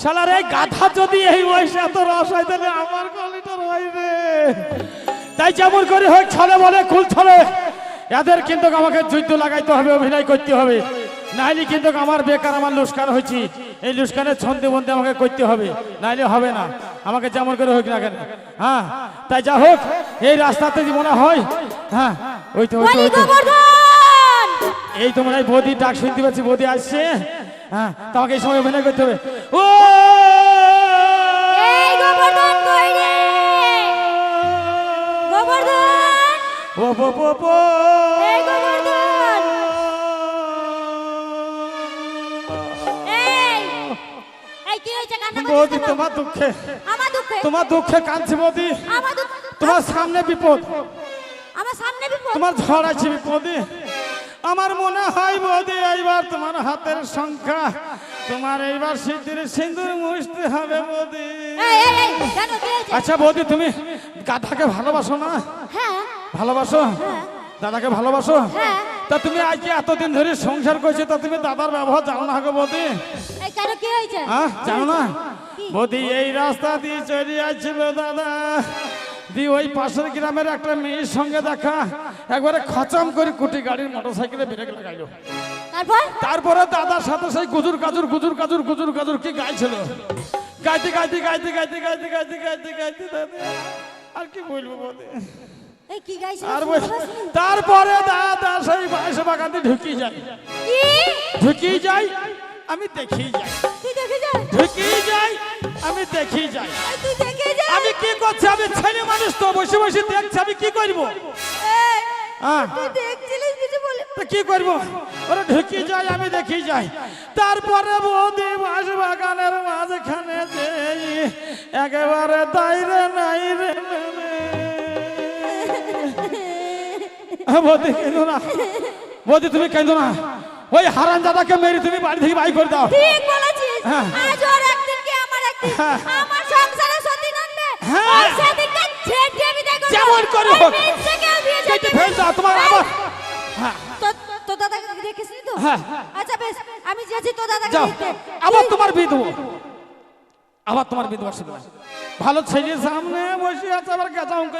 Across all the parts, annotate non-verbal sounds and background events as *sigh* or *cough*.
শালার এই গাধা যদি এই বয়সে এত রস হয় তাহলে আমার কলিটার হয় রে তাই যেমন করে হোক ছলে বলে কুল ছলে। এদের কিন্তু আমাকে যুদ্ধ লাগাইতে হবে অভিনয় করতে হবে। নাইলে কিন্তু আমার বেকার আমার লুস্কান হয়েছি। এই লুস্কানের ছন্দে বন্দে আমাকে করতে হবে। নাইলে হবে না। আমাকে যেমন করে হোক না কেন। হ্যাঁ তাই যা হোক এই রাস্তাতে যদি মনে হয় হ্যাঁ ওই তো ওই তো এই তো হয় বৌদি ডাক শুনতে পাচ্ছি বৌদি আসছে। হ্যাঁ তোমাকে এই সময় অভিনয় করতে হবে। ও! পো পো পো? তোমার দুঃখে আমার দুঃখে? তোমার দুঃখে কাঁদছে আমার তোমার সামনে বিপদ। আমার সামনে বিপদ? তোমার ঝড় আছে বিপদে। আমার মনে হয় বৌদি এইবার তোমার হাতের সংখ্যা তোমার এইবার সিঁদুর সিঁদুর মুছতে হবে হয়েছে আচ্ছা বৌদি তুমি গাধাকে ভালোবাসো না? হ্যাঁ। ভালোবাসো? দাদাকে ভালোবাসো? হ্যাঁ। তা তুমি আজকে এতদিন ধরে সংসার করছ তা তুমি দাদার ব্যবহার জানো না গো বৌদি? এই কেন কি হয়েছে? হ্যাঁ জানো না? বৌদি এই রাস্তা দিয়ে চলে যাচ্ছিল দাদা। দি ওই পাশের গ্রামের একটা মেয়ের সঙ্গে দেখা। একবারে খচাম করে কুটি গাড়ির মোটর সাইকেলে ব্রেক লাগাইলো। তারপরে? দাদার সাথে সেই গুজুর কাজুর গুজুর কাজুর গুজুর কাজুর কি গাইছিল? গাইতে গাইতে গাইতে গাইতে গাইতে গাইতে গাইতে গাইতে আর কি বলব বল- তারপরে দাদা সেই বাসে বাগানে ঢুকি যাই ঢুকি যাই আমি দেখি যাই। ঢুকি যাই আমি দেখি যাই। তুই আমি কি করছি? আমি ছেলে মানুষ তো বসে বসে দেখছি আমি কি করব? হ্যাঁ। তুই কি করব? ওরা ঢুকি যাই আমি দেখি যাই। তারপরে বৌদি বাস বাগানের মাঝখানে একেবারে দাইরে নাই রে বৌদি কেঁদো না। বৌদি তুমি কেঁদো না। ওই হারান দাদাকে মেরে তুমি বাড়ি থেকে বাই করে দাও। ঠিক হ্যাঁ। আজ ওর একদিন কি আমার একদিন? হ্যাঁ। আমার সংসারে সতী নন্দে হ্যাঁ। ওই সেদিনকে ছেটে বিদায় করব যেমন করে হোক। মেয়েটাকেও কেটে ফেল দাও তোমার আবার হ্যাঁ। তো দাদাকে দেখেছিস তো? হ্যাঁ। আচ্ছা বেশ। আমি যাচ্ছি তো দাদাকে যাও। দেখতে। আবার তোমার বিধবা। আবার তোমার বিধবা শুধু ভালো ছেলে সামনে বসে আছে আবার কাঁচা অঙ্ক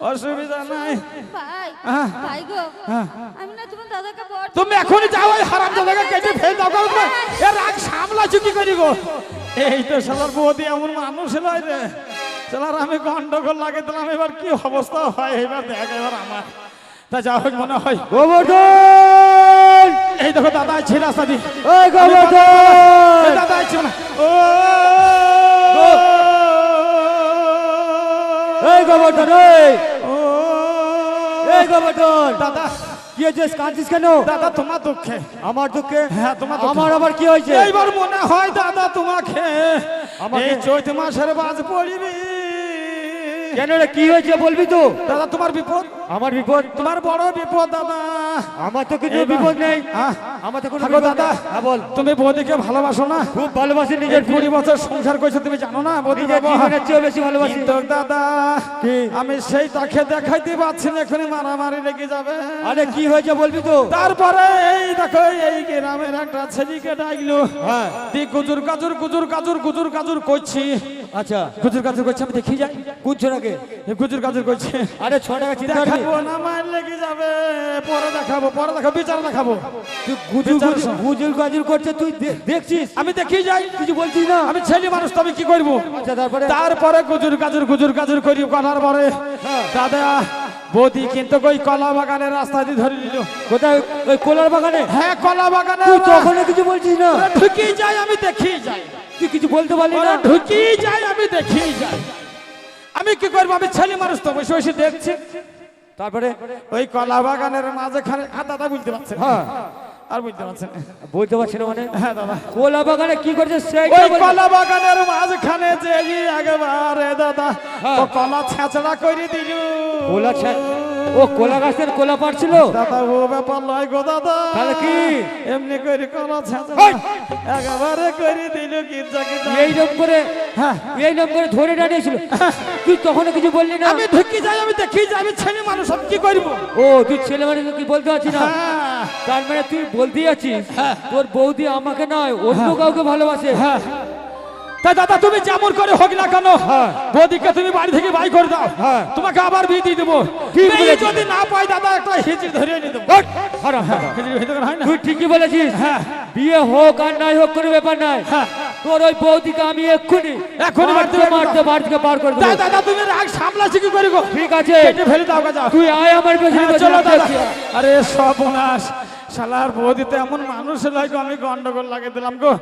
অসুবিধা নাই। ভাই হ্যাঁ। ভাই গো হ্যাঁ। আমি না তোমার দাদাকে বড় তুমি এখনই যাও ওই হারাম দাদাকে কেটে ফেল দাও কারণ এ রাগ সামলাছো কি করি গো? এই তো বৌদি এমন মানুষ লয় রে। সালার আমি গন্ডগোল লাগে দিলাম এবার কি অবস্থা হয়? এবার দেখ এবার আমার। তা যা হোক মনে হয়। গোবর্ধন! এই দেখো দাদা আছে রাস্তা ওই গোবর্ধন! দাদা আছে না ও! গোবর্ধন এই। এই গোবর্ধন। দাদা। কি হয়েছে? কাঁদছিস কেন? দাদা তোমার দুঃখে। আমার দুঃখে? হ্যাঁ তোমার আমার আবার কি হয়েছে? এইবার মনে হয় দাদা তোমাকে? এই চৈত মাসের বাজ পড়িবি। কেন রে কি হয়েছে বলবি তো? দাদা তোমার বিপদ? আমার বিপদ? তোমার বড় বিপদ দাদা। আমার তো কিছু বিপদ নেই? আমার তো কোনো দাদা। হ্যাঁ বল। তুমি বৌদিকে ভালোবাসো না? খুব ভালোবাসি নিজের কুড়ি বছর সংসার করছ তুমি জানো না বৌদি বেশি ভালোবাসি। কিন্তু দাদা? আমি সেই তাকে দেখাইতে পারছি না এখনই মারামারি লেগে যাবে। আরে কি হয়েছে বলবি তো? তারপরে এই দেখো এই গ্রামের একটা ছেলেকে ডাকলো। হ্যাঁ। দি গুজুর কাজুর গুজুর কাজুর গুজুর কাজুর করছি। আচ্ছা গুজুর কাজুর করছে আমি দেখি যাই। ছোড়াকে এই গুজুর কাজুর করছি। আরে ছোড়াকে চিন্তা করবি দেখাবো না মার লেগে যাবে। পরে দেখাবো পরে দেখাবো বিচার দেখাবো। তুই গুজুর গুজুর গাজর করছে তুই দেখছিস? আমি দেখি যাই। কিছু বলছিস না? আমি ছেলে মানুষ তো আমি কি করব? আচ্ছা তারপরে? তারপরে গুজুর কাজুর গুজুর কাজুর করি করার পরে। হ্যাঁ। দাদা বৌদি কিন্তু ওই কলা বাগানের রাস্তা দিয়ে ধরে নিল। কোথায়? ওই কলার বাগানে? হ্যাঁ কলা বাগানে তুই তখনও কিছু বলছিস না? ঢুকি যাই আমি দেখি যাই। তুই কিছু বলতে পারলি না? ঢুকি যাই আমি দেখি যাই। আমি কি করব? আমি ছেলে মানুষ তো বসে বসে দেখছি। তারপরে ওই কলা বাগানের মাঝখানে দাদা বুঝতে পারছে হ্যাঁ। আর বুঝতে পারছেন বলতে পারছি না মানে? হ্যাঁ দাদা। কোলা বাগানে কি করছে বল। কলা বাগানের মাঝখানে যে একেবারে দাদা হ্যাঁ। ও কলা ছেঁচড়া করে দিল। কোলা ও কোলা গাছের কোলা পাড়ছিল? দাদা ও ব্যাপার লয় গো দাদা। তাহলে কি? এমনি করে কলা ছেঁচড়া! একেবারে করে দিল গির্জা গির্জা। এই নাম করে হ্যাঁ। এই নাম করে ধরে দাঁড়িয়েছিল। *laughs* তুই তখনও কিছু বললি না? আমি ঢুকি যাই আমি দেখি যাই আমি ছেলে মানুষ আমি কি করব? ও তুই ছেলে মানে কি বলতে পারছি না? হ্যাঁ। তার মানে তুই বলতে যাচ্ছিস তোর বৌদি আমাকে নয় অন্য কাউকে ভালোবাসে। হ্যাঁ। তা দাদা তুমি যেমন করে হোক না কেন বৌদিকে তুমি বাড়ি থেকে বাই করে দাও। হ্যাঁ। তোমাকে আবার বিয়ে দিয়ে দেবো। যদি না পাই দাদা একটা হিচির ধরিয়ে নিয়ে দেবো। হয় তুই ঠিকই বলেছিস। হ্যাঁ। বিয়ে হোক আর নাই হোক কোনো ব্যাপার নাই। হ্যাঁ। তোর ওই বৌদিকে আমি এক্ষুনি এক্ষুনি মারতে মারতে বাড়ি থেকে বার করে দেবো। দাদা তুমি রাগ সামলাছি কি করি গো? ঠিক আছে। ফেলে দাও তুই আয় আমার পেছনে হ্যাঁ, পেছনে চলো দাদা। আরে সর্বনাশ। শালার বৌদিতে এমন মানুষ লাগো আমি গন্ডগোল লাগিয়ে দিলাম গো।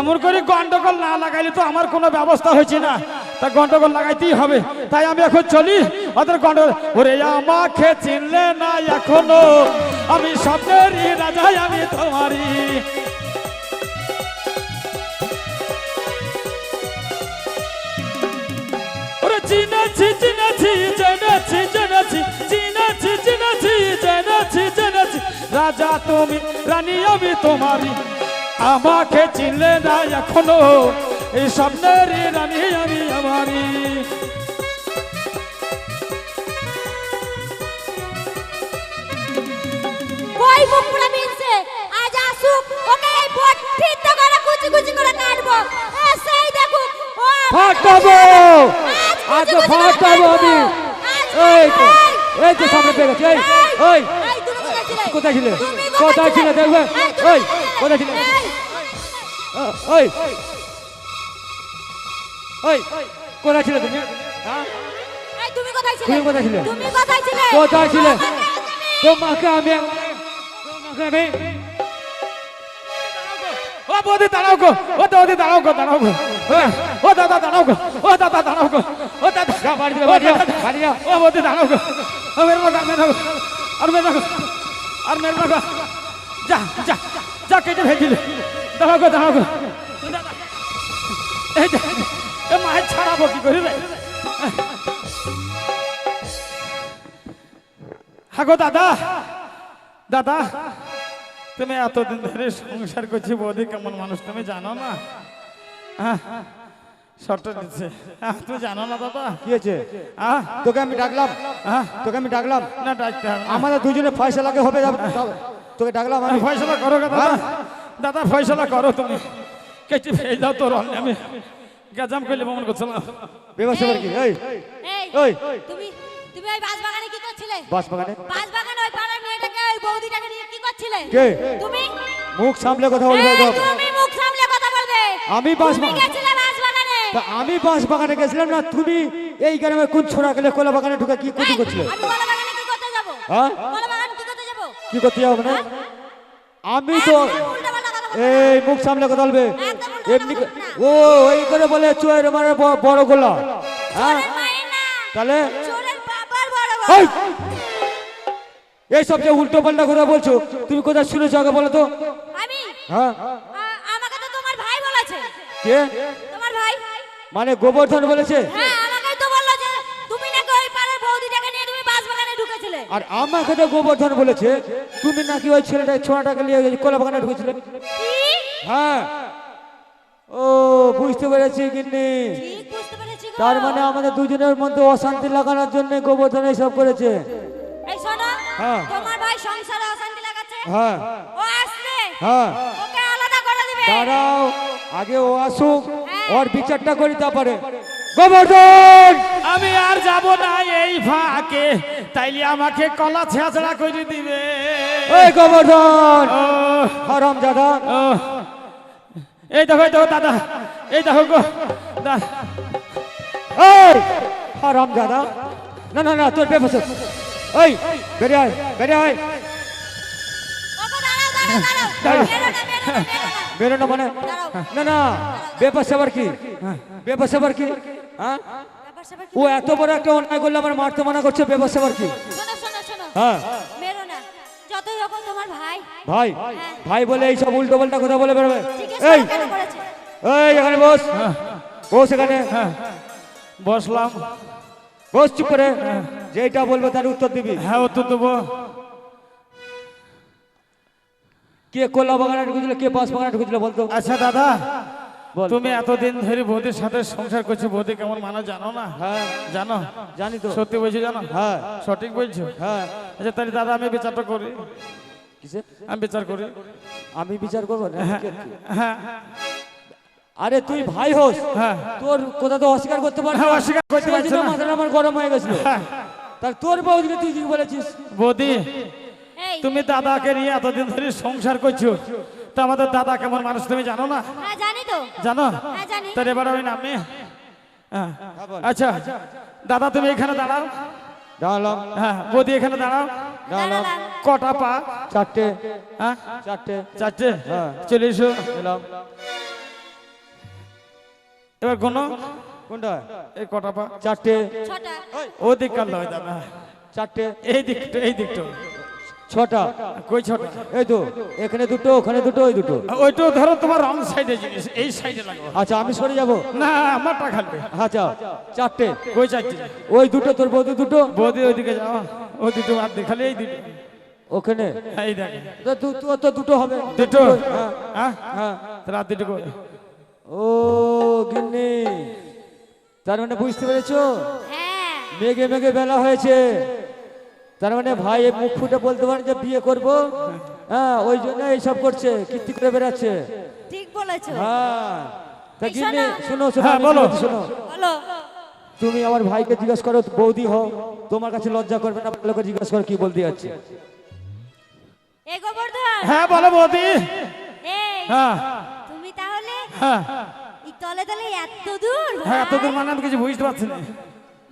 এমন করে গন্ডগোল না লাগাইলে তো আমার কোনো ব্যবস্থা হয়েছে না। তা গন্ডগোল লাগাইতেই হবে। তাই আমি এখন চলি। ওদের গন্ডগোল ওরে আমাকে চিনলে না এখনও। আমি স্বপ্নেরই রাজাই, আমি তোমারই। চিনেছি চিনেছি, জেনেছি জেনেছি রাজা তুমি রানী আমি তোমারি আমাকে চিনলে না এখনও এই স্বপ্নের রানী আমি আমারই। ওই মুখ পুরা মিলছে? আজ আসুক ওকে এই বট ফিট করে কুচি কুচি করে কাটবো। এ, সেই দেখো ও আমার ফাটাবো! আজ আমি। এই তো এই, তো সামনে পেয়ে গেছে এই তুমি কোথায় ছিলে? কোথায় ছিলে? দেখবে? এই কোথায় ছিলে? ওই। ওই কোথায় ছিলে তুমি? হ্যাঁ? তুমি কোথায় ছিলে? তুমি কোথায় ছিলে? তুমি কোথায় ছিলে? কোথায় ছিলে? তোমাকে আমি- তোমাকে আমি ও বৌদি দাঁড়াও গো। ও বৌদি দাঁড়াও গো দাঁড়াও গো। হ্যাঁ, ও দাদা দাঁড়াও গো। ও দাদা দাঁড়াও গো। ও দাদা বাড়ি ও বাড়ি দাদা, বৌদি দাঁড়াও গো। মেরে লাগা মেরে আর মেরে লাগা আর মেরে লাগা যা যা যা কেটে ফেলে দাঁড়াও গো দাঁড়াও গো। এই এ মায়ের ছাড়াবো কি করি রে হাগো দাদা দাদা, তুমি এতদিন ধরে সংসার করছি বৌদি, কেমন মানুষ তুমি জানো না? হ্যাঁ? শর্ট দিচ্ছে হ্যাঁ, তুমি জানো না দাদা কি হয়েছে? হ্যাঁ তোকে আমি ডাকলাম। হ্যাঁ তোকে আমি ডাকলাম। না ডাকতে হবে না। আমাদের দুজনে ফয়সালাকে হবে যাবে। তোকে ডাকলাম আমি। ফয়সলা করো দাদা। দাদা ফয়সলা করো তুমি। কেটে ফেলে দাও তোর অন্য আমি গাজাম করলে মন করছিলাম। ব্যবস্থা করে কি? এই এই, তুমি তুমি ওই বাঁশবাগানে কি করছিলে? বাস বাগানে বাঁশবাগানে ওই পাড়ার মেয়েটাকে ওই বৌদিটাকে নিয়ে কি করছিলে? কে? তুমি? মুখ সামলে কথা বলবে তুমি মুখ সামলে কথা বলবে। আমি গেছিলে বাঁশবাগানে তা আমি বাঁশ বাগানে গেছিলাম না তুমি এই গ্রামে কোন ছোড়া গেলে কোলা বাগানে ঢুকে কি ক্ষতি করছিলে? হ্যাঁ? কি করতে যাব? করতে যাব মানে? আমি তো এই মুখ সামনে কথা বলবে। এমনি করে- না। ও এই করে বলে চোয়ের মানে ব- বড় গোলা। হ্যাঁ? না তাহলে? এই! সব যে উল্টো পাল্টা কথা বলছো তুমি কোথায় শুনেছো আগে বলো তো? আমি? হ্যাঁ? আমাকে তো তোমার ভাই বলেছে। কে? মানে গোবর্ধন বলেছে হ্যাঁ আমাকেই তো বলল যে তুমি নাকি ওই পাড়ার বৌদিটাকে নিয়ে তুমি বাঁশবাগানে ঢুকেছিলে। আর আমাকে তো গোবর্ধন বলেছে তুমি নাকি ওই ছেলেটা ছোড়াটাকে নিয়ে কলা বাগানে ঢুকেছিলে। হ্যাঁ। ও বুঝতে পেরেছি কিন্তু তার মানে আমাদের দুজনের মধ্যে অশান্তি লাগানোর জন্য গোবর্ধন এইসব করেছে। এই শোনো হ্যাঁ। তোমার ভাই সংসারে অশান্তি লাগাচ্ছে। হ্যাঁ। ও হ্যাঁ। ওকে আলাদা করে দিবে। দাঁড়াও আগে ও আসুক। ওর বিচারটা করি তারপরে। গোবর্ধন! আমি আর যাব না এই ফাঁকে। তাইলে আমাকে কলা ছেঁচড়া করে দিবে। গোবর্ধন! হারাম দাদা। এই দেখো এই দেখো দাদা। এই দেখো গো হারাম দাদা। না না না তোর বেফসর ওই বেরিয়ে আয় বেরিয়ে আয়। বেরো না মানে? না না বেপাস আবার কি? বেপাস আবার কি? হ্যাঁ? ব্যাপার? ও এত বড় একটা অন্যায় করলে আমার মারতে মানা করছে বেপাস আবার কি? শোনো শোনো শোনো। হ্যাঁ। তোমার ভাই। ভাই? ভাই বলে এই সব উল্টো পাল্টা কথা বলে বেরোবে। এই! এই এখানে বস। বস এখানে। বসলাম। বস চুপ করে। যেটা বলবে তার উত্তর দিবি। হ্যাঁ উত্তর দেবো। কে কোলা বাগানে ঢুকেছিল কে বাস বাগানে ঢুকেছিল বলতো? আচ্ছা দাদা তুমি এতদিন ধরে বৌদির সাথে সংসার করছ বৌদি কেমন মানুষ জানো না? হ্যাঁ। জানো? জানি তো। সত্যি বলছি জানো? হ্যাঁ। সঠিক বলছো? হ্যাঁ। আচ্ছা তাহলে দাদা আমি বিচারটা করি। কিসে আমি বিচার করি। আমি বিচার করব কে? হ্যাঁ। আরে তুই ভাই হোস। হ্যাঁ। তোর কথা তো অস্বীকার করতে পারবি হ্যাঁ, অস্বীকার করতে পারছি না। মাথাটা আমার গরম হয়ে গেছিল। হ্যাঁ। তার তোর বৌদিকে তুই কি বলেছিস? বৌদি তুমি দাদাকে নিয়ে এতদিন ধরে সংসার করছ। তা আমাদের দাদা কেমন মানুষ তুমি জানো না? হ্যাঁ জানি তো। জানো? হ্যাঁ জানি। এবার ওই নামে। হ্যাঁ। আচ্ছা দাদা তুমি এখানে দাঁড়াও। দাঁড়ালাম। হ্যাঁ বৌদি এখানে দাঁড়াও। দাঁড়ালাম। কটা পা? চারটে। হ্যাঁ? চারটে। চারটে? হ্যাঁ। চলে এসো। এলাম। এবার কোনো কোনটা? এই কটা পা? চারটে। ও দিক কাল লয় দাদা। চারটে। এই দিকটা এই দিকটা। ছটা। কই ছটা? এই তো এখানে দুটো ওখানে দুটো ওই দুটো। ওইটা ধরো তোমার রং সাইডে জিনিস এই সাইডে লাগবে। আচ্ছা আমি সরে যাব? না আমারটা খালবে আচ্ছা চারটে। কই চারটে? ওই দুটো তোর বৌদি দুটো? বৌদি ওইদিকে যাও ওই দুটো হাত দেখালে এই দুটো। ওখানে? এই দেখে। তো তো দুটো হবে। দুটো? হ্যাঁ হ্যাঁ? হ্যাঁ। রাত দুটো? ও গিন্নি। তার মানে বুঝতে পেরেছ? হ্যাঁ। মেঘে মেঘে বেলা হয়েছে। তার মানে ভাই মুখ ফুটে বলতে পারে যে বিয়ে করব? হ্যাঁ ওই জন্য এইসব করছে কীর্তি করে বেড়াচ্ছে। ঠিক বলেছ। হ্যাঁ তা গিন্নি শোনো। শোনো শোনো হ্যাঁ, বলো। শোনো। বলো। তুমি আমার ভাইকে জিজ্ঞেস করো বৌদি হও তোমার কাছে লজ্জা করবে না ভালো করে জিজ্ঞেস করো কি বলতে যাচ্ছে। এই গোবর্ধন। হ্যাঁ বলো বৌদি। এই হ্যাঁ। তুমি তাহলে হ্যাঁ। এই তলে তলে এত দূর হ্যাঁ ভাই? এতদূর মানে আমি কিছু বুঝতে পারছি না।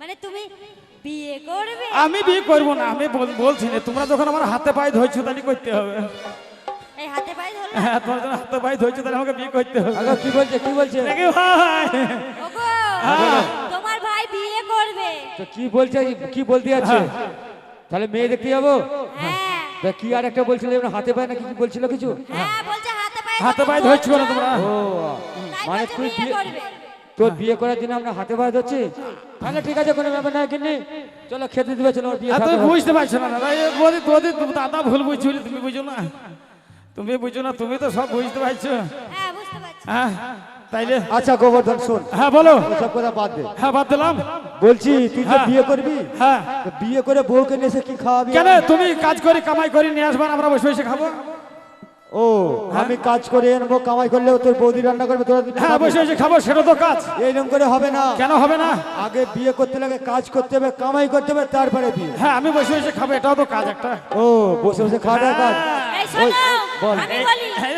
মানে তুমি বিয়ে করবে? আমি বিয়ে করব না আমি বলছি না তোমরা যখন আমার হাতে পায়ে ধরছো তাহলে করতে হবে। এই হাতে পায়ে ধরো হ্যাঁ তোমার যখন হাতে পায়ে ধরছো তাহলে আমাকে বিয়ে করতে হবে। আগে কি বলছে কি বলছে? নাকি ভাই? ওগো হ্যাঁ। তোমার ভাই বিয়ে করবে। তো কি বলছে কি বলতে যাচ্ছে? তাহলে মেয়ে দেখতে যাব? হ্যাঁ। তা কি আর একটা বলছিল হাতে পায় নাকি কি বলছিল কিছু? হ্যাঁ বলছে হাতে পায়ে হাতে পায়ে ধরছো, না তোমরা? ও মানে বিয়ে বিয়ে করবে। তোর বিয়ে করার জন্য আমরা হাতে পায়ে ধরছি তাহলে ঠিক আছে কোনো ব্যাপার না কিনি চলো খেতে দিবে চলো বিয়ে তুমি বুঝতে পারছ না দাদা তুমি দাদা ভুল বুঝছ তুমি বুঝো না। তুমি বুঝো না তুমি তো সব বুঝতে পারছ। হ্যাঁ হ্যাঁ তাইলে আচ্ছা গোবর্ধন শোন। হ্যাঁ বলো। সব কথা বাদ দে। হ্যাঁ বাদ দিলাম। বলছি তুই যে হ্যাঁ। বিয়ে করবি হ্যাঁ। তো বিয়ে করে বউকে নিয়ে এসে কি খাওয়াবি? কেন? তুমি কাজ করি কামাই করি নিয়ে আসবার আমরা বসে বসে খাব। ও আমি কাজ করে আনব কামাই করলেও তোর বৌদি রান্না করবে তোরা হ্যাঁ বসে বসে খাব সেটা তো কাজ। এইরকম করে হবে না। কেন হবে না? আগে বিয়ে করতে লাগে কাজ করতে হবে কামাই করতে হবে তারপরে বিয়ে। হ্যাঁ আমি বসে বসে খাব এটাও তো কাজ একটা। ও বসে বসে খাওয়া দাওয়া কাজ শোনো বল। বলি হ্যাঁ,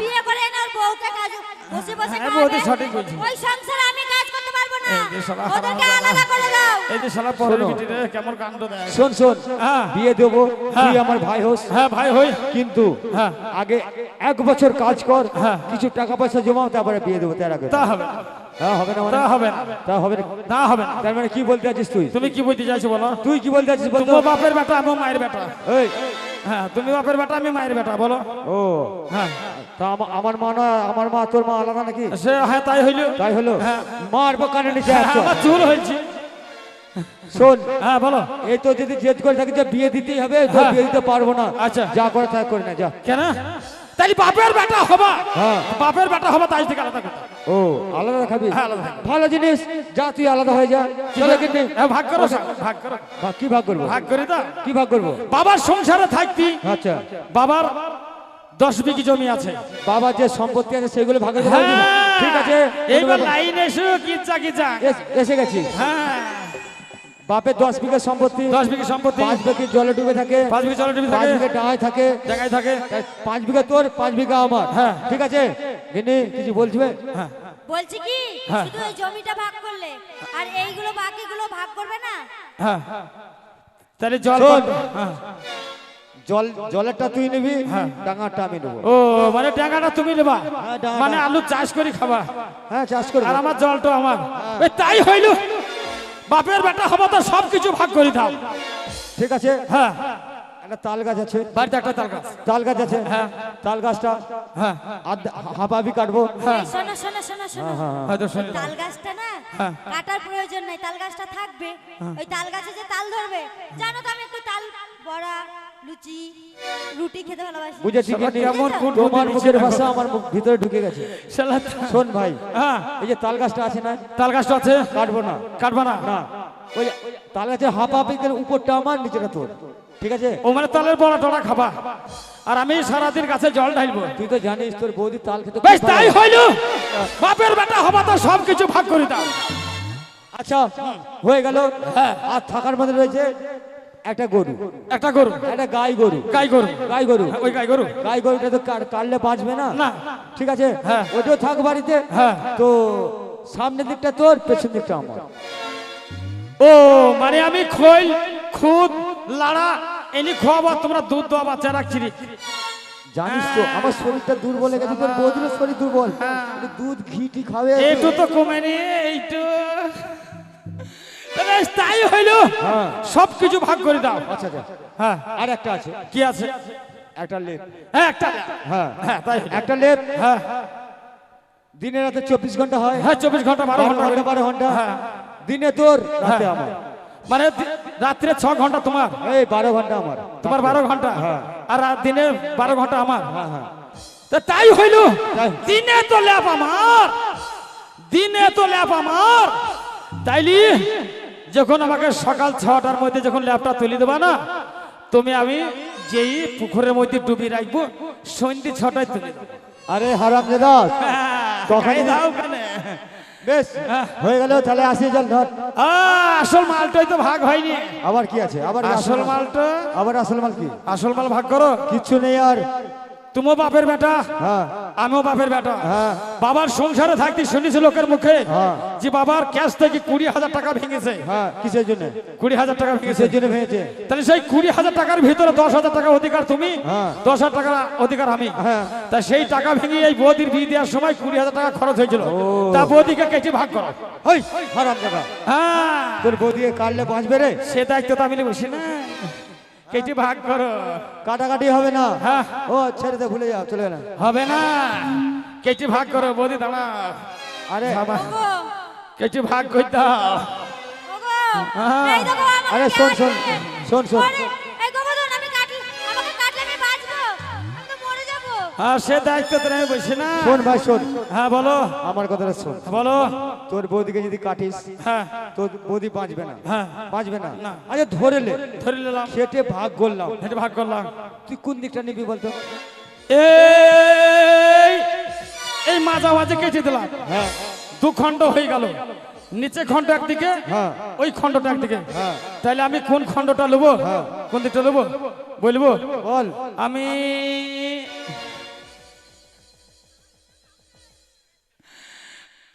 বিয়ে করে না বউকে কাজ বসে বসে হ্যাঁ, খাওয়াবে সঠিক বলছি। ওই সংসারে আমি কাজ করতে পারব না। এই যে শালা ওদেরকে আলাদা করে দাও। এই যে শালা পরের শোনো। কেমন কাণ্ড দেয়। শোন শোন হ্যাঁ। বিয়ে দেবো তুই হ্যাঁ। আমার ভাই হোস। হ্যাঁ ভাই হই। কিন্তু হ্যাঁ। আগে এক বছর কাজ কর হ্যাঁ। কিছু টাকা পয়সা জমাও তারপরে বিয়ে দেবো তার আগে। তা হবে না। হ্যাঁ হবে না মানে? তা হবে না। তা হবে না। তা হবে না। তার মানে কি বলতে আছিস তুই? তুমি কি বলতে চাইছো বলো? তুই কি বলতে আছিস বলতো তুমি বাপের বেটা আমি মায়ের বেটা। এই হ্যাঁ তুমি বাপের বেটা আমি মায়ের বেটা বলো। ও। হ্যাঁ। তা আমার মা না আমার মা তোর মা আলাদা নাকি? সে হ্যাঁ তাই হইল। তাই হলো? হ্যাঁ। মার কানে নিচে হ্যাঁ, আমার চুল হয়েছে। শোন। হ্যাঁ বলো। এই তো যদি জেদ করে থাকি যে বিয়ে দিতেই হবে তো হ্যাঁ। বিয়ে দিতে পারব না। আচ্ছা। যা করে তাই করে না যা। কেন? তাই বাপের বেটা হবা। হ্যাঁ। বাপের বেটা হবা তাই থেকে আলাদা কথা। ও আলাদা খাবি হ্যাঁ, ভালো জিনিস যা তুই আলাদা হয়ে যা। চলে কিন্তু ভাগ করো ভাগ করো। কি ভাগ করব? ভাগ করি তো? কি ভাগ করব? বাবার সংসারে থাকতি আচ্ছা। বাবার দশ বিঘি জমি আছে। বাবার যে সম্পত্তি আছে সেগুলো ভাগে ভাগে দিবি। হ্যাঁ, ঠিক আছে। এইবার লাইন এসো কিচা কিচা এস- এসে গেছি। হ্যাঁ। বাপের দশ বিঘা সম্পত্তি দশ বিঘি সম্পত্তি পাঁচ বিঘা জলে ডুবে থাকে পাঁচ বিঘি টিভি পাঁচ থাকে বিঘা ডাঙায় থাকে জায়গায় থাকে। পাঁচ বিঘা তোর পাঁচ বিঘা আমার। হ্যাঁ। ঠিক আছে? গিনি কিছু বলছিবে হ্যাঁ। বলছি কি? হ্যাঁ। শুধু এই জমিটা ভাগ করলে আর এইগুলো বাকিগুলো ভাগ করবে না? হ্যাঁ। তাহলে জল হ্যাঁ। জল জলেরটা তুই নিবি ডাঙারটা আমি নেব। ও মানে ডাঙাটা তুমি নেবা? হ্যাঁ, মানে আলু চাষ করে খাবা? হ্যাঁ চাষ করব আর আমার জলটা আমার। তাই হইল? বাপের বেটা হব তো সব কিছু ভাগ করে দাও। ঠিক আছে? হ্যাঁ। একটা তাল গাছ আছে। বাড়িতে একটা তাল গাছ। তাল গাছ আছে। হ্যাঁ। তাল গাছটা হ্যাঁ। কাটবো। হ্যাঁ। এই শোনো শোনো শোনো শোনো। তাল গাছটা না হ্যাঁ। কাটার প্রয়োজন নাই তাল গাছটা থাকবে। ওই তাল গাছে যে তাল ধরবে জানো তো আমি একটু তাল বড়া লুচি রুটি খেতে ভালোবাসি। বুঝেছি? কেমন কোন তোমার মুখের ভাষা আমার মুখ ভিতরে ঢুকে গেছে। শালা শোন ভাই হ্যাঁ। এই যে তাল গাছটা আছে না? তাল গাছটা আছে? কাটবো না। কাটবা না? না। ওই তাল গাছের হাফ হাফি উপরটা আমার নিচেটা তোর। ঠিক আছে? ও মানে তালের বড়া টড়া খাবা। আর আমি সারাদিন গাছে জল ঢালবো। তুই তো জানিস তোর বৌদি তাল খেতে বেশ তাই। হইল। বাপের বেটা হবা তো সব কিছু ভাগ করে দাও। আচ্ছা হয়ে গেল। হ্যাঁ। আর থাকার মধ্যে রয়েছে একটা গরু একটা গরু। একটা গাই গরু। গাই গরু। গাই গরু। হ্যাঁ, ওই গাই গরু। গাই গরুটা তো কাটলে বাঁচবে না? না। ঠিক আছে? হ্যাঁ। ওটাও থাক বাড়িতে। হ্যাঁ। তো সামনের দিকটা তোর পেছন দিকটা আমার। ও মানে আমি খই খুদ লাড়া এনি খোয়াবা তোমরা দুধ দেওয়া বাচ্চা রাখছি জানিস তো আমার শরীরটা দুর্বল হয়ে গেছে। তোর বৌদিরও শরীর দুর্বল। হ্যাঁ। দুধ ঘি টি খাবে। এইটু তো কমে নি এইটু। তাই হইল হ্যাঁ। সব কিছু ভাগ করে দাও। আচ্ছা আচ্ছা। হ্যাঁ। আর একটা আছে। কি আছে? একটা লেপ। হ্যাঁ একটা। হ্যাঁ। হ্যাঁ তাই একটা লেপ। হ্যাঁ। দিনে রাতে চব্বিশ ঘণ্টা হয়। হ্যাঁ চব্বিশ ঘণ্টা বারো ঘণ্টা বারো ঘণ্টা হ্যাঁ। দিনে তোর রাতে হ্যাঁ। আমার। মানে রাত্রে ছ ঘণ্টা তোমার? এই বারো ঘণ্টা আমার। তোমার বারো ঘণ্টা? হ্যাঁ। আর রাত দিনে বারো ঘণ্টা আমার? হ্যাঁ হ্যাঁ। তাই হইল। দিনে তো ল্যাপ আমার। দিনে তো ল্যাপ আমার। তাইলি? যখন আমাকে সকাল ছটার মধ্যে যখন ল্যাপটা তুলে দেবা না তুমি আমি যেই পুকুরের মধ্যে ডুবি রাখব সন্ধ্যে ছটায় তুলে দেবো। আরে হারাম দাস বেশ হয়ে গেল তাহলে আসি ধর। আসল মালটাই তো ভাগ হয়নি। আবার কি আছে? আবার আসল মালটা আবার আসল মাল কি? আসল মাল ভাগ করো। কিচ্ছু নেই আর। তুমিও বাপের বেটা? হ্যাঁ। আমিও বাপের বেটা। হ্যাঁ। বাবার সংসারে থাকতে শুনেছি লোকের মুখে হ্যাঁ। যে বাবার ক্যাশ থেকে কুড়ি হাজার টাকা ভেঙেছে। হ্যাঁ। কিসের জন্য? কুড়ি হাজার টাকা ভেঙেছে। জন্য ভেঙেছে? তাহলে সেই কুড়ি হাজার টাকার ভিতরে দশ হাজার টাকা অধিকার তুমি। দশ হাজার টাকা অধিকার আমি। হ্যাঁ। তা সেই টাকা ভেঙে এই বৌদির বিয়ে দেওয়ার সময় কুড়ি হাজার টাকা খরচ হয়েছিল। তা বৌদিকে কেটে ভাগ করো। হারাম হ্যাঁ। তোর বৌদিকে কাটলে বাঁচবে রে? সে দায়িত্ব তো আমি বসি না। কেটে ভাগ করো। কাটাকাটি হবে না। হ্যাঁ। ও ছেড়ে দে ভুলে যাও চলে না হবে না। কেটে ভাগ করো বৌদি দাঁড়া। আরে। কেটে ভাগ করতে দাও। হ্যাঁ। এই দেখো আমার আরে শোন শোন। শোন শোন। হ্যাঁ সে দায়িত্ব তো আমি বসি না। শোন ভাই শোন। হ্যাঁ বলো। আমার কথাটা শোন। বলো। তোর বৌদিকে যদি কাটিস হ্যাঁ। তোর বৌদি বাঁচবে না। হ্যাঁ। বাঁচবে না। না। আচ্ছা ধরে লে ধরে নিলাম। খেটে ভাগ করলাম। ভাগ করলাম। তুই কোন দিকটা নিবি বলতো? এই এই মাঝামাঝি কেটে দিলাম। হ্যাঁ। দু খণ্ড হয়ে গেল। নিচে খণ্ড একদিকে হ্যাঁ। ওই খণ্ডটা একদিকে। হ্যাঁ। তাহলে আমি কোন খণ্ডটা নেব কোন দিকটা নেব বলব? বল। আমি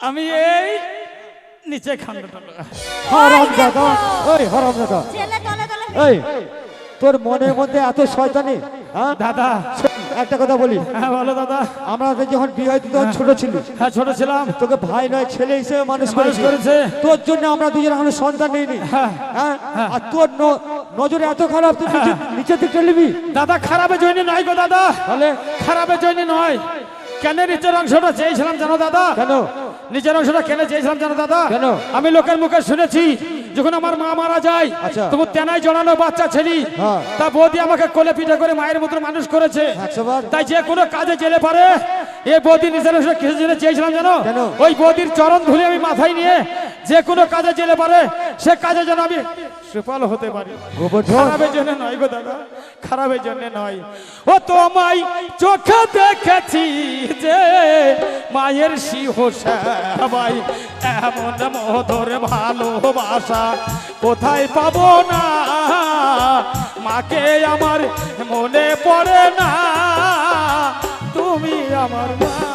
আমি এই নিচে নেব। হারাম দাদা ওই হারাম দাদা এই তোর মনের মধ্যে এত শয়তানি হ্যাঁ? দাদা। একটা কথা বলি। হ্যাঁ বলো দাদা। আমরা যখন বিয়ে হয়তো তখন ছোট ছিলি। হ্যাঁ ছোট ছিলাম। তোকে ভাই নয় ছেলে হিসেবে মানুষ মানুষ করেছে। তোর জন্য আমরা দুজন এখনও সন্তান নেইনি। হ্যাঁ। হ্যাঁ। আর তোর ন- নজরে এত খারাপ তুই নিচে- দিকটা নিবি দাদা খারাপের জন্য নয় গো দাদা। তাহলে? খারাপের জন্য নয়। কেন নিচের অংশটা চেয়েছিলাম জানো দাদা? কেন? নিচের অংশটা কেন চেয়েছিলাম জানো দাদা কেন? আমি লোকের মুখে শুনেছি যখন আমার মা মারা যায় আচ্ছা। তবু তেনাই জড়ানো বাচ্চা ছেলে হ্যাঁ। তা বৌদি আমাকে কোলে পিঠে করে মায়ের মতো মানুষ করেছে তাই যে কোনো কাজে জেলে পারে এ বৌদি নিজের অংশটা কিছু জন্য চেয়েছিলাম জানো ওই বৌদির চরণ ধুলে আমি মাথায় নিয়ে যে কোনো কাজে জেলে পারে সে কাজে যেন আমি সুফল হতে পারি। খারাপের জন্য নয় গো দাদা খারাপের জন্য নয়। ও তোমায় চোখে দেখেছি যে মায়ের সিংহাই এমন মধুর ভালোবাসা কোথায় পাবো না? মাকে আমার মনে পড়ে না। তুমি আমার মা।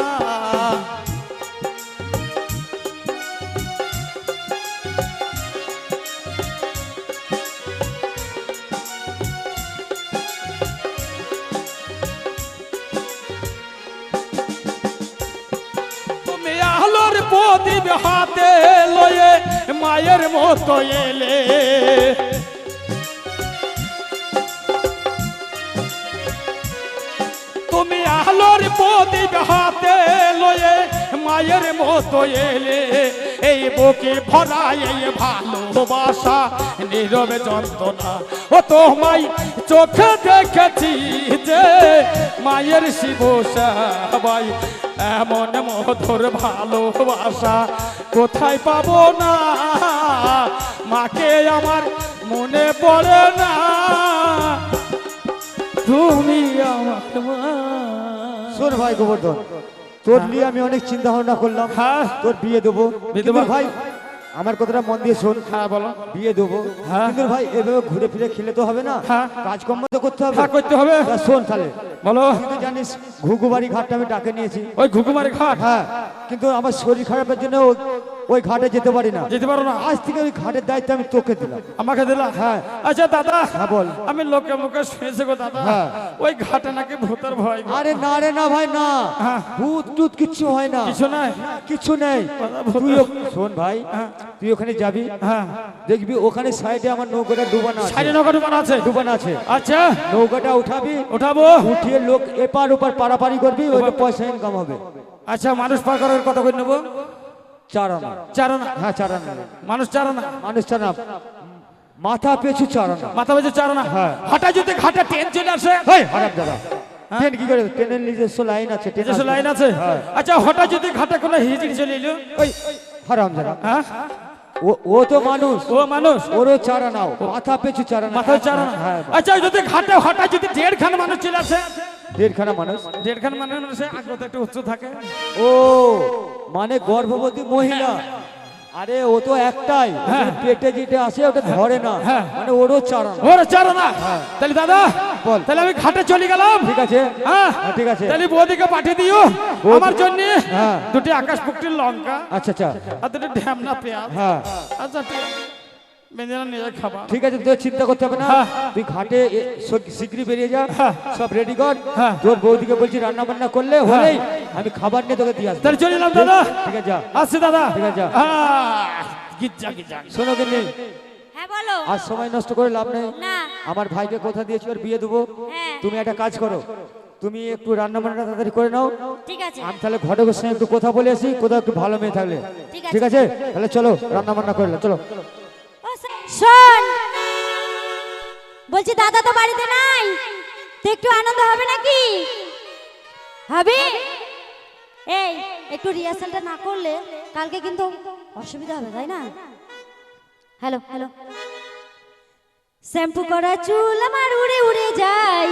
প্রদীপ হাতে লয়ে মায়ের মতো এলে। তুমি আলোর প্রদীপ হাতে লয়ে মায়ের মতো এলে। এই বুকে ভরা এই ভালোবাসা, নীরবে যন্ত্রণা। ও তোমায় চোখে দেখেছি যে মায়ের শিব সবাই এমন মধুর ভালোবাসা কোথায় পাবো না মাকে আমার মনে পড়ে না তুমি আমার শোন ভাই গোবর্ধন তোর নিয়ে আমি অনেক চিন্তা ভাবনা করলাম হ্যাঁ। তোর বিয়ে দেবো বিয়ে দেবো। ভাই আমার কথাটা মন দিয়ে শোন হ্যাঁ বলো বিয়ে দেবো। হ্যাঁ। কিন্তু ভাই এভাবে ঘুরে ফিরে খেলে তো হবে না। হ্যাঁ। কাজকর্ম তো করতে হবে। হ্যাঁ করতে হবে। শোন তাহলে। বলো। তুই তো জানিস ঘুঘুবাড়ি ঘাটটা আমি ডাকে নিয়েছি। ওই ঘুঘুবাড়ি ঘাট? হ্যাঁ কিন্তু আমার শরীর খারাপের জন্য ওই- ঘাটে যেতে পারি না। যেতে পারো না। আজ থেকে ওই ঘাটের দায়িত্ব আমি তোকে দিলাম। আমাকে দিলা? হ্যাঁ। আচ্ছা দাদা হ্যাঁ, বল। আমি লোকে মুখে শুনেছি গো দাদা। হ্যাঁ। ওই ঘাটে নাকি ভূতের ভয় আরে না রে না ভাই না। হ্যাঁ। ভূত টুত কিচ্ছু হয় না। কিছু নাই? কিছু নেই। তুই শোন ভাই তুই ওখানে যাবি। হ্যাঁ। দেখবি ওখানে সাইডে আমার নৌকাটা ডুবানো আছে। সাইডে নৌকা ডুবানো আছে? ডুবানো আছে। আচ্ছা। নৌকাটা উঠাবি। উঠাবো? উঠিয়ে লোক এপার ওপার পারাপারি করবি ওইটা পয়সা ইনকাম হবে। আচ্ছা মানুষ পার করার কত করে নেব? চার চারণা। হ্যাঁ চার মানুষ চারণা? মানুষ চার মাথা পেছু চার মাথা বেঁচে চারণা? হ্যাঁ। হঠাৎ যদি ঘাটে ট্রেন চলে আসে? হেই হারাম দাদা। ট্রেন কি করে? ট্রেনের নিজস্ব লাইন আছে নিজস্ব লাইন আছে? হ্যাঁ। আচ্ছা হঠাৎ যদি ঘাটে কোনো হিজড়ি চলে এলো? ওই হারাম দাদা হ্যাঁ? ও ও তো মানুষ। ও মানুষ। ওরও চার নাও। মাথা পেছু চারা মাথা চার হ্যাঁ আচ্ছা যদি ঘাটে হঠাৎ যদি দেড়খান মানুষ চলে আসে? দেড়খানা মানুষ? দেড়খান মানুষ আগ্রহ একটু উচ্চ থাকে। ও মানে গর্ভবতী মহিলা। আরে ও তো একটাই। পেটে যেটা আসে ওটা ধরে না। হ্যাঁ। মানে ওরও চারানা ওর চার তাহলে দাদা বল। তাহলে আমি ঘাটে চলে গেলাম। ঠিক আছে। হ্যাঁ। হ্যাঁ, ঠিক আছে। তাহলে বৌদিকে পাঠিয়ে দিও। আমার জন্য হ্যাঁ। দুটি আকাশ পুকটির লঙ্কা আচ্ছা আচ্ছা। আর দুটি ঢ্যামনা পেঁয়াজ। হ্যাঁ। আচ্ছা ঠিক বেঁধে নিয়ে খাবার ঠিক আছে তোর চিন্তা করতে হবে না। হ্যাঁ। তুই ঘাটে এ- শী- শীঘ্রই বেরিয়ে যা হ্যাঁ। সব রেডি কর। হ্যাঁ। তোর বৌদিকে বলছি রান্না বান্না করলে হলেই আমি খাবার নিয়ে তোকে দিয়ে আসব। তাহলে চলে এলাম দাদা। ঠিক আছে যা। আসছি দাদা। ঠিক আছে, যা। গিজ্জা গিজ্জা শোনো কিন্তু হ্যাঁ বলো। আর সময় নষ্ট করে লাভ নেই। আমার ভাইকে কথা দিয়েছি ওর বিয়ে দেবো। হ্যাঁ। তুমি একটা কাজ করো। তুমি একটু রান্না বান্না তাড়াতাড়ি করে নাও। ঠিক আছে। আমি তাহলে ঘটকের সঙ্গে একটু কথা বলে আসি কোথাও একটু ভালো মেয়ে থাকলে। ঠিক আছে। তাহলে চলো রান্না বান্না করে চলো। শোন। বলছি, দাদা তো বাড়িতে নাই। তো একটু আনন্দ হবে নাকি? হবে? এই, একটু রিহার্সালটা না করলে কালকে কিন্তু অসুবিধা হবে, তাই না? Hello hello. শ্যাম্পু করা চুল আমার উড়ে উড়ে যাই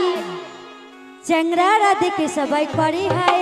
চ্যাংরারা দেখে সবাই করে হাই